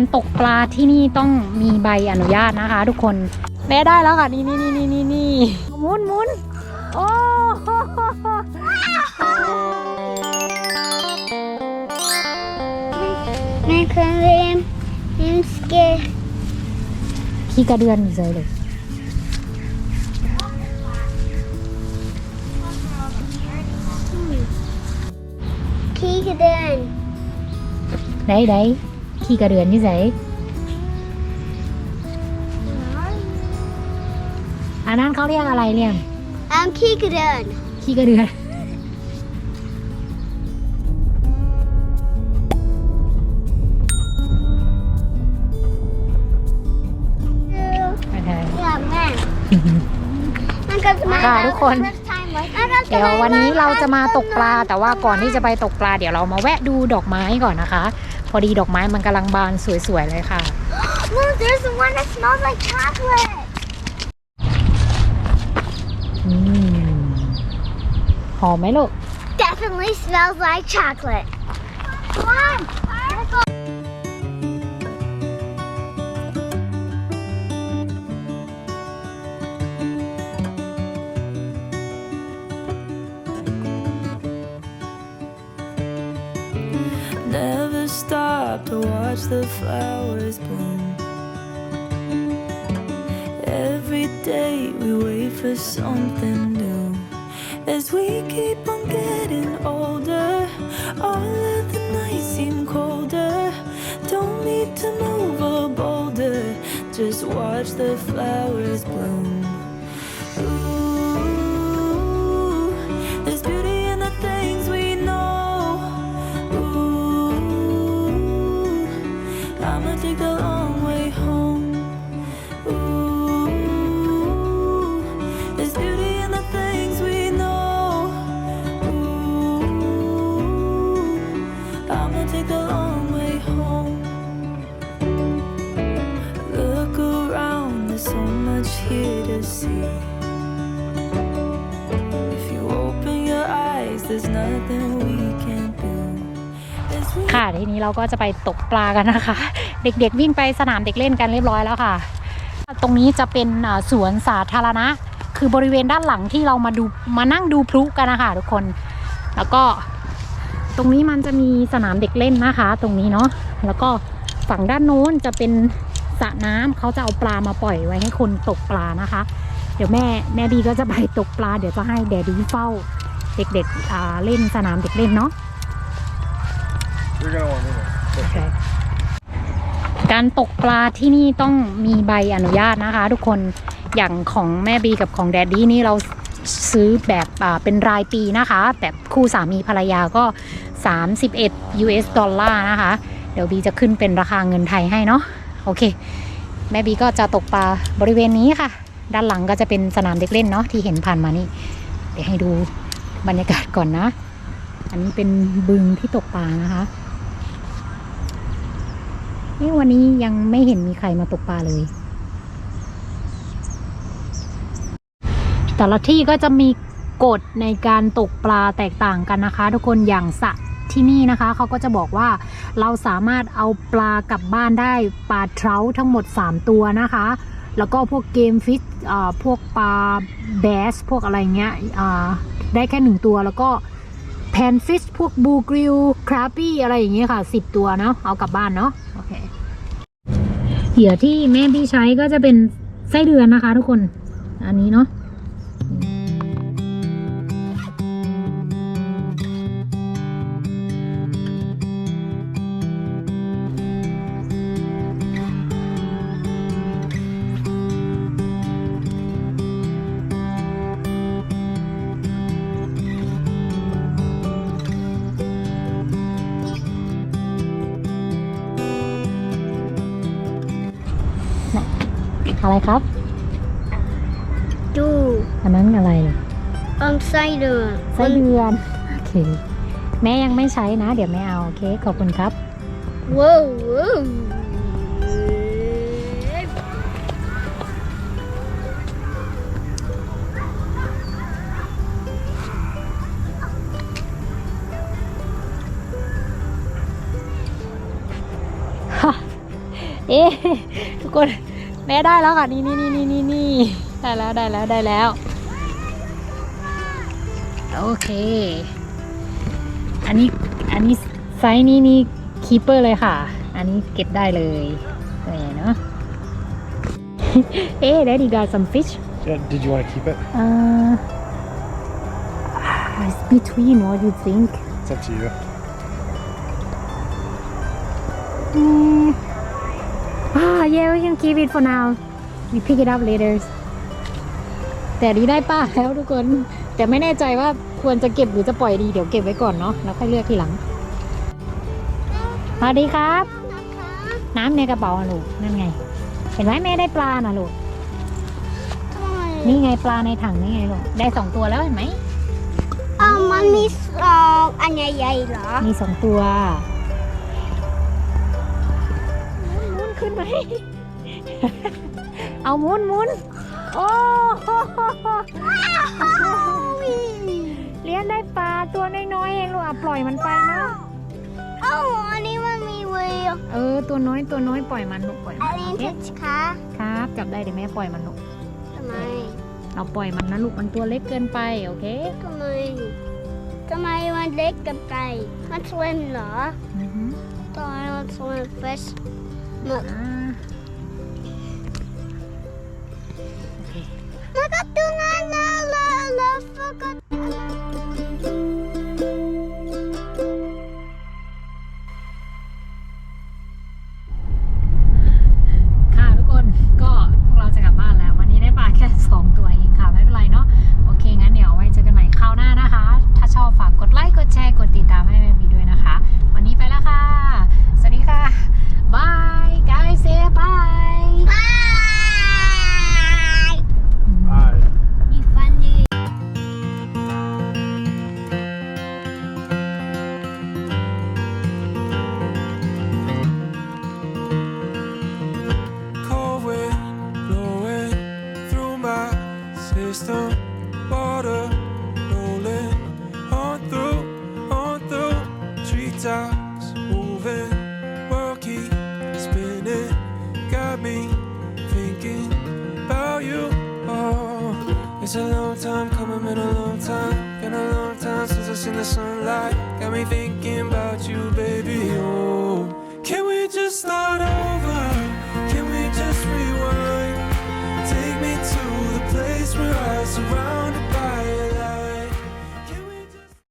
การตกปลาที่นี่ต้องมีใบอนุญาตนะคะ ทุกคนแม่ได้แล้วค่ะ นี่นี่นี่นี่นี่นี่หมุนหมุนโอ้โห Men kan vi önska ขี้กระเดือนอยู่เลย kika den? ได้ได้ ขี้กระเดือนอยู่ไหนอันนั้นเขาเรียกอะไรเรียง Um, kika den. ขี้กระเดือน ไม่ใช่ Ja, men. Man kan ค่ะทุกคน เดี๋ยววันนี้เราจะมาตกปลาแต่ว่าก่อนที่จะไปตกปลาเดี๋ยวเรามาแวะดูดอกไม้ก่อนนะคะ พอดีดอกไม้มันกำลังบานสวยๆเลยค่ะ Look, there's the one that smells like chocolate. อืมหอมไหมลูก Definitely smells like chocolate. Come on. Stop to watch the flowers bloom. Every day we wait for something new. As we keep on getting older, all of the nights seem colder. Don't need to move a boulder, just watch the flowers bloom. ค่ะทีนี้เราก็จะไปตกปลากันนะคะ เด็กๆวิ่งไปสนามเด็กเล่นกันเรียบร้อยแล้วค่ะ ตรงนี้จะเป็นสวนสาธารณะ คือบริเวณด้านหลังที่เรามาดูมานั่งดูพลุกันนะคะทุกคน แล้วก็ตรงนี้มันจะมีสนามเด็กเล่นนะคะ ตรงนี้เนาะแล้วก็ฝั่งด้านโน้นจะเป็นสระน้ำเขาจะเอาปลามาปล่อยไว้ให้คนตกปลานะคะ เดี๋ยวแม่แม่บีก็จะไปตกปลา เดี๋ยวจะให้แดดดีเฝ้า เด็กๆอ่าเล่นสนามเด็กเล่นเนาะ You're gonna want me to. การตกปลาที่นี่ต้องมีใบอนุญาตนะคะ ทุกคนอย่างของแม่บีกับของแดดดี้นี่เราซื้อแบบอ่าเป็นรายปีนะคะ แบบคู่สามีภรรยาก็ 31 US ดอลลาร์นะคะ เดี๋ยวบีจะขึ้นเป็นราคาเงินไทยให้เนาะโอเค แม่บีก็จะตกปลาบริเวณนี้ค่ะ ด้านหลังก็จะเป็นสนามเด็กเล่นเนาะที่เห็นผ่านมานี่ เดี๋ยวให้ดู บรรยากาศก่อนนะ อันนี้เป็นบึงที่ตกปลานะคะนี่วันนี้ยังไม่เห็นมีใครมาตกปลาเลย แต่ละที่ก็จะมีกฎในการตกปลาแตกต่างกันนะคะ ทุกคนอย่างสระที่นี่นะคะเขาก็จะบอกว่าเราสามารถเอาปลากลับบ้านได้ปลาเทราทั้งหมด 3 ตัวนะคะ แล้วก็พวกเกมฟิชพวกปลาแบส พวกอะไรเงี้ยได้แค่หนึ่งตัวแล้วก็แพนฟิชพวกบูกริลคราปี้อะไรอย่างเงี้ยค่ะสิบตัวเนาะเอากลับบ้านเนาะโอเคเหยื่อที่แม่พี่ใช้ก็จะเป็นไส้เดือนนะคะทุกคน อันนี้เนาะ อะไรครับ Du, อันนั้นอะไร um, cider. ไส้เดือนโอเคแม่ยังไม่ใช้นะ เดี๋ยวแม่เอาโอเคขอบคุณครับ Whoa, whoa. เอ๊ะทุกคน แม่ได้แล้วค่ะ นี่นี่นี่นี่นี่นี่ได้แล้วได้แล้วได้แล้ว โอเค อันนี้อันนี้ไซส์นี้นี่คีเปอร์เลยค่ะ อันนี้เก็บได้เลยแหมเนาะเอ๊ะ Daddy got some fish Yeah, did you want to keep it? uh it's between what you think It's up to you. Mm. Ah, yeah, we can keep it for now. We pick it up later. แต่นี้ได้ป้าแล้วทุกคน แต่ไม่แน่ใจว่าควรจะเก็บหรือจะปล่อยดีเดี๋ยวเก็บไว้ก่อนเนาะแล้วค่อยเลือกทีหลังสวัสดีครับ น้ำในกระเป๋าอะลูกนั่นไง เห็นไหมแม่ได้ปลาน่ะลูกนี่ไงปลาในถังนี่ไงลูกได้สองตัวแล้วเห็นไหมเอ้ามันมีสองอันใหญ่ๆเหรอ มีสองตัว นขึ้นไปเอาหมุนหมุนโอ้โหเลี้ยงได้ปลาตัวน้อยๆเองลูกอะปล่อยมันไปเนาะเอ้าอันนี้มันมีเวลเออ ตัวน้อยตัวน้อยปล่อยมันลูกปล่อยอัมันนนี้โอเคทิชคะครับจับได้เดี๋ยวแม่ปล่อยมันลูกทำไมเราปล่อยมันนะลูกมันตัวเล็กเกินไปโอเคทำไมทำไมมันเล็กเกันไปมันสวิมเหรออือฮึ ตอนมันสวิม fish มันอ่าโอเค Treetops moving, world keep spinning. Got me thinking about you. Oh, it's a long time coming, been a long time. Been a long time since I seen the sunlight. Got me thinking about you, baby. Oh, can we just start over? Can we just rewind? Take me to the place where I surround